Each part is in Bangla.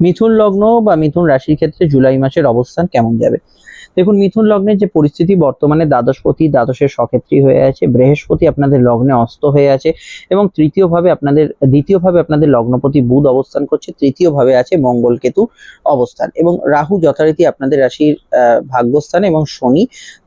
মিথুন লগ্ন বা মিথুন রাশির ক্ষেত্রে জুলাই মাসের অবস্থান কেমন যাবে? দেখুন, মিথুন লগ্নের যে পরিস্থিতি বর্তমানে দ্বাদশপতি, দ্বাদশের সক্ষেত্রী হয়ে আছে, বৃহস্পতি আপনাদের লগ্নে অস্ত হয়ে আছে এবং তৃতীয়ভাবে আপনাদের, দ্বিতীয়ভাবে আপনাদের লগ্নপতি বুধ অবস্থান করছে, তৃতীয়ভাবে আছে মঙ্গল কেতু অবস্থান এবং রাহু যথারীতি আপনাদের রাশির ভাগ্যস্থানে এবং শনি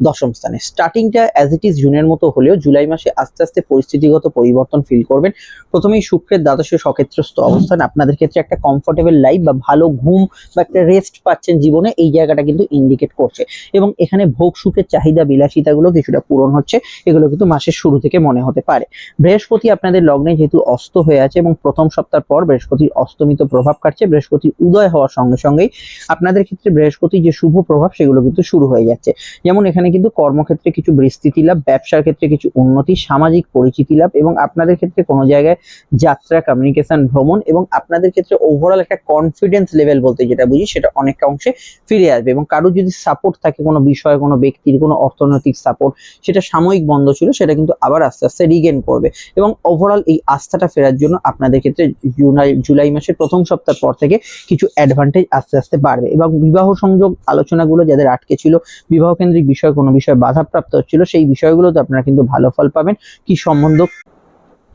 দশম স্থানে। স্টার্টিংটা অ্যাজ ইট ইজ জুনের মতো হলেও জুলাই মাসে আস্তে আস্তে পরিস্থিতিগত পরিবর্তন ফিল করবেন। প্রথমেই শুক্রের দ্বাদশের সক্ষেত্রস্থ অবস্থান আপনাদের ক্ষেত্রে একটা কমফোর্টেবল লাইফ বা ভালো ঘুম বা একটা রেস্ট পাচ্ছেন জীবনে, এই জায়গাটা কিন্তু ইন্ডিকেট করছে। এবং এখানে ভোগ সুখের চাহিদা, বিলাসিতাগুলো কিছুটা পূরণ হচ্ছে, এগুলো কিন্তু মাসের শুরু থেকে মনে হতে পারে। বৃহস্পতি আপনাদের লগ্নে যেহেতু অস্ত হয়ে আছে এবং প্রথম সপ্তাহ পর বৃহস্পতির অস্তমিত প্রভাব কাটছে, বৃহস্পতি উদয় হওয়ার সঙ্গে সঙ্গেই আপনাদের ক্ষেত্রে বৃহস্পতি যে শুভ প্রভাব, সেগুলো কিন্তু শুরু হয়ে যাচ্ছে। যেমন এখানে কিন্তু কর্মক্ষেত্রে কিছু বিস্তৃতি লাভ, ব্যবসার ক্ষেত্রে কিছু উন্নতি, সামাজিক পরিচিতি লাভ এবং আপনাদের ক্ষেত্রে কোনো জায়গায় যাত্রা কমিউনিকেশন ভ্রমণ এবং আপনাদের ক্ষেত্রে ওভারঅল একটা কনফিডেন্স লেভেল বলতে যেটা বুঝি, সেটা অনেকটা অংশে ফিরে আসবে। এবং কারও যদি সাপোর্ট থাকে কোনো বিষয়ে, কোনো ব্যক্তির, কোনো অর্থনৈতিক সাপোর্ট সেটা সাময়িক বন্ধ ছিল, সেটা কিন্তু আবার আস্তে আস্তে রিগেন করবে। এবং ওভারঅল এই আস্থাটা ফেরার জন্য আপনাদের ক্ষেত্রে জুলাই জুলাই মাসের প্রথম সপ্তাহ পর থেকে কিছু অ্যাডভান্টেজ আস্তে আস্তে বাড়বে। এবং বিবাহ সংযোগ আলোচনাগুলো যাদের আটকে ছিল, বিবাহ কেন্দ্রিক বিষয় কোনো বিষয়ে বাধাপ্রাপ্ত হচ্ছিল সেই বিষয়গুলোতে আপনারা কিন্তু ভালো ফল পাবেন। কি সম্বন্ধ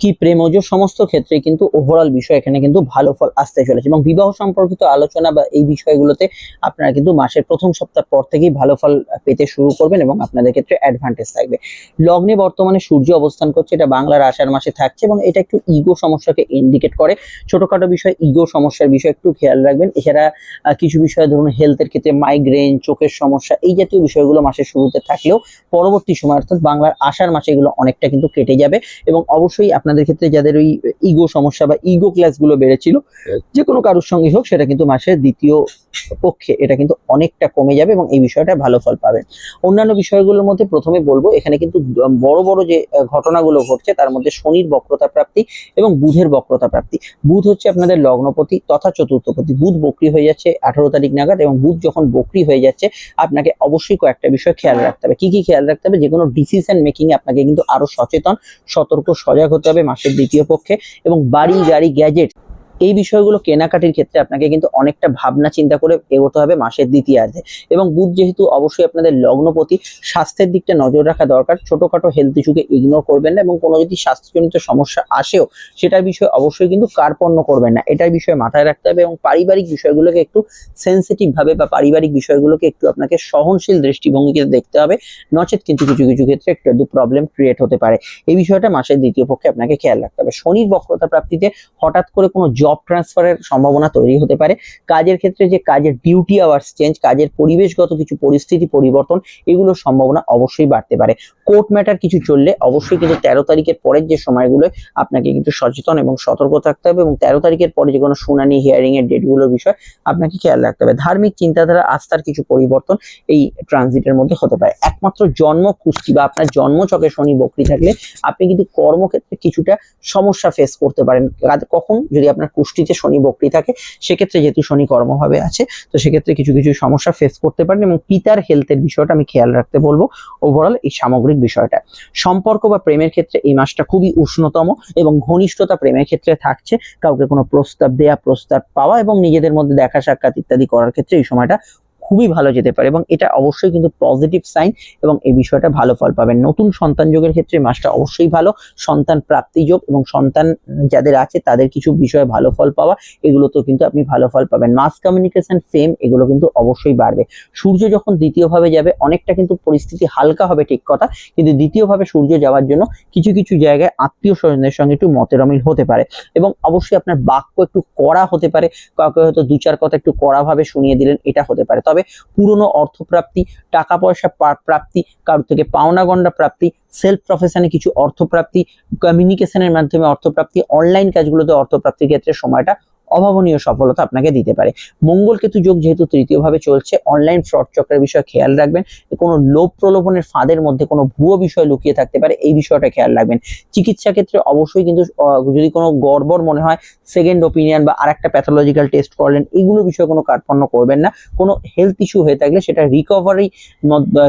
কি প্রেমজ সমস্ত ক্ষেত্রে কিন্তু ওভারঅল বিষয় এখানে কিন্তু ভালো ফল আসতে চলেছে এবং বিবাহ সম্পর্কিত আলোচনা বা এই বিষয়গুলোতে আপনারা কিন্তু মাসের প্রথম সপ্তাহ পর থেকেই ভালো ফল পেতে শুরু করবেন এবং আপনাদের ক্ষেত্রে অ্যাডভান্টেজ থাকবে। লগ্নে বর্তমানে সূর্য অবস্থান করছে, এটা বাংলার আষাঢ় মাসে থাকছে এবং এটা একটু ইগো সমস্যাকে ইন্ডিকেট করে। ছোটখাটো বিষয় ইগো সমস্যার বিষয় একটু খেয়াল রাখবেন। এছাড়া কিছু বিষয় ধরুন হেলথের ক্ষেত্রে মাইগ্রেন চোখের সমস্যা, এই জাতীয় বিষয়গুলো মাসের শুরুতে থাকলেও পরবর্তী সময় অর্থাৎ বাংলার আষাঢ় মাসে এগুলো অনেকটা কিন্তু কেটে যাবে এবং অবশ্যই আপনাদের ক্ষেত্রে যাদের ওই ইগো সমস্যা বা ইগো ক্লাসগুলো বেড়েছিল যে কোনো কারোর সঙ্গে হোক সেটা কিন্তু মাসের দ্বিতীয় পক্ষে এটা কিন্তু অনেকটা কমে যাবে এবং এই বিষয়টা ভালো ফল পাবেন অন্যান্য বিষয়গুলোর মধ্যে প্রথমে বলব এখানে কিন্তু বড় বড় যে ঘটনাগুলো ঘটছে তার মধ্যে শনির বক্রতা প্রাপ্তি এবং বুধের বক্রতা প্রাপ্তি। বুধ হচ্ছে আপনাদের লগ্নপতি তথা চতুর্থপতি। বুধ বক্রি হয়ে যাচ্ছে আঠারো তারিখ নাগাদ এবং বুধ যখন বক্রি হয়ে যাচ্ছে আপনাকে অবশ্যই কয়েকটা বিষয় খেয়াল রাখতে হবে। কি কি খেয়াল রাখতে হবে? যে কোনো ডিসিশন মেকিং এ আপনাকে কিন্তু আরও সচেতন সতর্ক সজাগ হতে হবে। মাসের দ্বিতীয় পক্ষে এবং বাড়ি গাড়ি গ্যাজেট এই বিষয়গুলো কেনাকাটির ক্ষেত্রে আপনাকে কিন্তু অনেকটা ভাবনা চিন্তা করে এগোতে হবে মাসের দ্বিতীয়ার্ধে। এবং বুধ যেহেতু অবশ্যই আপনাদের লগ্নপতি, স্বাস্থ্যের দিকটা নজর রাখা দরকার। ছোটখাটো হেলথ ইস্যুকে ইগনোর করবেন না এবং কোনো যদি স্বাস্থ্যজনিত সমস্যা আসেও, সেটার বিষয়ে অবশ্যই কিন্তু কার্পণ্য করবেন না। এটার বিষয়ে মাথায় রাখতে হবে এবং পারিবারিক বিষয়গুলোকে একটু সেন্সিটিভ ভাবে বা পারিবারিক বিষয়গুলোকে একটু আপনাকে সহনশীল দৃষ্টিভঙ্গিতে দেখতে হবে। নচেত কিন্তু কিছু কিছু ক্ষেত্রে একটু দু প্রবলেম ক্রিয়েট হতে পারে। এই বিষয়টা মাসের দ্বিতীয় পক্ষে আপনাকে খেয়াল রাখতে হবে। শনির বক্রতা প্রাপ্তিতে হঠাৎ করে কোনো জব ট্রান্সফারের সম্ভাবনা তৈরি হতে পারে। কাজের ক্ষেত্রে যে কাজের ডিউটি আওয়ার্স চেঞ্জ কাজের পরিবেশগত কিছু পরিস্থিতি পরিবর্তন, এগুলোর সম্ভাবনা অবশ্যই বাড়তে পারে। কোর্ট ম্যাটার কিছু চললে অবশ্যই কিন্তু তেরো তারিখের পরের যে সময়গুলো আপনাকে কিন্তু সচেতন এবং সতর্ক থাকতে হবে এবং তেরো তারিখের পরে যে কোনো শুনানি হিয়ারিং এর ডেটগুলোর বিষয় আপনাকে খেয়াল রাখতে হবে। ধার্মিক চিন্তাধারা, আস্থার কিছু পরিবর্তন এই ট্রানজিটের মধ্যে হতে পারে। একমাত্র জন্ম কুষ্টি বা আপনার জন্ম জন্মচকে শনি বকরি থাকলে আপনি কিন্তু কর্মক্ষেত্রে কিছুটা সমস্যা ফেস করতে পারেন। কখন? যদি আপনার কুষ্টিতে শনি বকরি থাকে, সেক্ষেত্রে যেহেতু শনি কর্মভাবে আছে, তো সেক্ষেত্রে কিছু কিছু সমস্যা ফেস করতে পারেন এবং পিতার হেলথের বিষয়টা আমি খেয়াল রাখতে বলব ওভারঅল এই সামগ্রিক বিষয়টা। সম্পর্ক বা প্রেমের ক্ষেত্রে এই মাসটা খুবই উষ্ণতম এবং ঘনিষ্ঠতা প্রেমের ক্ষেত্রে থাকছে, কাউকে কোনো প্রস্তাব দেয়া, প্রস্তাব পাওয়া এবং নিজেদের মধ্যে দেখা সাক্ষাৎ ইত্যাদি করার ক্ষেত্রে এই সময়টা খুবই ভালো যেতে পারে এবং এটা অবশ্যই কিন্তু পজিটিভ সাইন এবং এই বিষয়টা ভালো ফল পাবেন। নতুন সন্তান যোগের ক্ষেত্রে মাসটা অবশ্যই ভালো। সন্তান প্রাপ্তি যোগ এবং সন্তান যাদের আছে তাদের কিছু বিষয়ে ভালো ফল পাওয়া, এগুলোতেও কিন্তু আপনি ভালো ফল পাবেন। মাস কমিউনিকেশন ফেম এগুলো কিন্তু অবশ্যই বাড়বে। সূর্য যখন দ্বিতীয়ভাবে যাবে, অনেকটা কিন্তু পরিস্থিতি হালকা হবে ঠিক কথা, কিন্তু দ্বিতীয়ভাবে সূর্য যাওয়ার জন্য কিছু কিছু জায়গায় আত্মীয় স্বজনের সঙ্গে একটু মতের অমিল হতে পারে এবং অবশ্যই আপনার বাক্য একটু কড়া হতে পারে। কাউকে হয়তো দু, চার কথা একটু কড়া ভাবে শুনিয়ে দিলেন, এটা হতে পারে। তবে পুরনো অর্থপ্রাপ্তি টাকা পয়সা প্রাপ্তি, কারোর থেকে পাওনা গন্ডা প্রাপ্তি সেলফ প্রফেশনে কিছু অর্থপ্রাপ্তি কমিউনিকেশনের মাধ্যমে অর্থপ্রাপ্তি অনলাইন কাজগুলোতে অর্থপ্রাপ্তির ক্ষেত্রে সময়টা অভাবনীয় সফলতা আপনাকে দিতে পারে। মঙ্গল কেতু যোগ যেহেতু তৃতীয় ভাবে চলছে অনলাইন ফ্রড চক্রের বিষয়ে খেয়াল রাখবেন। কোনো লোভ প্রলোভনের ফাঁদের মধ্যে কোনো ভুয়ো বিষয় লুকিয়ে থাকতে পারে, এই বিষয়টা খেয়াল রাখবেন। চিকিৎসা ক্ষেত্রে অবশ্যই কিন্তু যদি কোনো গড়বড় মনে হয় সেকেন্ড ওপিনিয়ন বা আরেকটা প্যাথোলজিক্যাল টেস্ট করলেন, এগুলো বিষয়ে কোনো কার্পণ্য করবেন না। কোনো হেলথ ইস্যু হয়ে থাকলে সেটা রিকভারি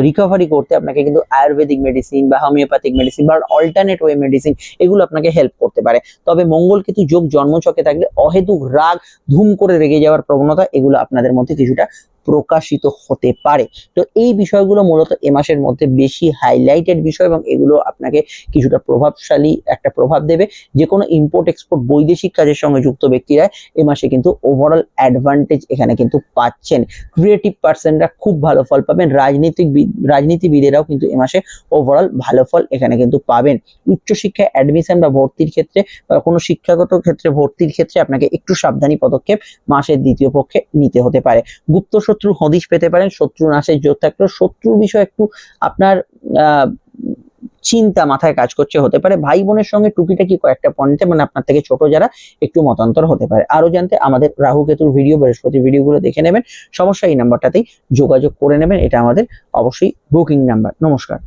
রিকভারি করতে আপনাকে কিন্তু আয়ুর্বেদিক মেডিসিন বা হোমিওপ্যাথিক মেডিসিন বা অল্টারনেট ওয়ে মেডিসিন এগুলো আপনাকে হেল্প করতে পারে। তবে মঙ্গল কেতু যোগ জন্মচকে থাকলে অহেতুক রাগ ধুম করে রেগে যাওয়ার প্রবণতা এগুলো আপনাদের মধ্যে কিছুটা প্রকাশিত হতে পারে। তো এই বিষয়গুলো মূলত এ মাসের মধ্যে বেশি হাইলাইটেড বিষয় এবং এগুলো আপনাকে কিছুটা প্রভাবশালী একটা প্রভাব দেবে। যে কোনো ইম্পোর্ট এক্সপোর্ট বৈদেশিক কাজের সঙ্গে যুক্ত ব্যক্তিরা এ মাসে কিন্তু ওভারঅল অ্যাডভান্টেজ এখানে কিন্তু পাচ্ছেন। ক্রিয়েটিভ পার্সনরা খুব ভালো ফল পাবেন। রাজনীতিক রাজনীতিবিদেরাও কিন্তু এ মাসে ওভারঅল ভালো ফল এখানে কিন্তু পাবেন। উচ্চশিক্ষায় অ্যাডমিশন বা ভর্তির ক্ষেত্রে বা কোনো শিক্ষাগত ক্ষেত্রে, ভর্তির ক্ষেত্রে আপনাকে একটু সাবধানী পদক্ষেপ মাসের দ্বিতীয় পক্ষে নিতে হতে পারে। গুপ্ত শত্রু হদিশ পেতে পারেন, শত্রু নাশের জোর থাকলেও শত্রুর বিষয়ে একটু আপনার চিন্তা মাথায় কাজ করছে হতে পারে। ভাই বোনের সঙ্গে টুকিটাকি কয়েকটা পয়েন্টে মানে আপনার থেকে ছোট যারা একটু মতান্তর হতে পারে। আরও জানতে আমাদের রাহু কেতুর ভিডিও বৃহস্পতি ভিডিওগুলো দেখে নেবেন। সমস্যা এই নাম্বারটাতেই যোগাযোগ করে নেবেন। এটা আমাদের অবশ্যই বুকিং নাম্বার নমস্কার।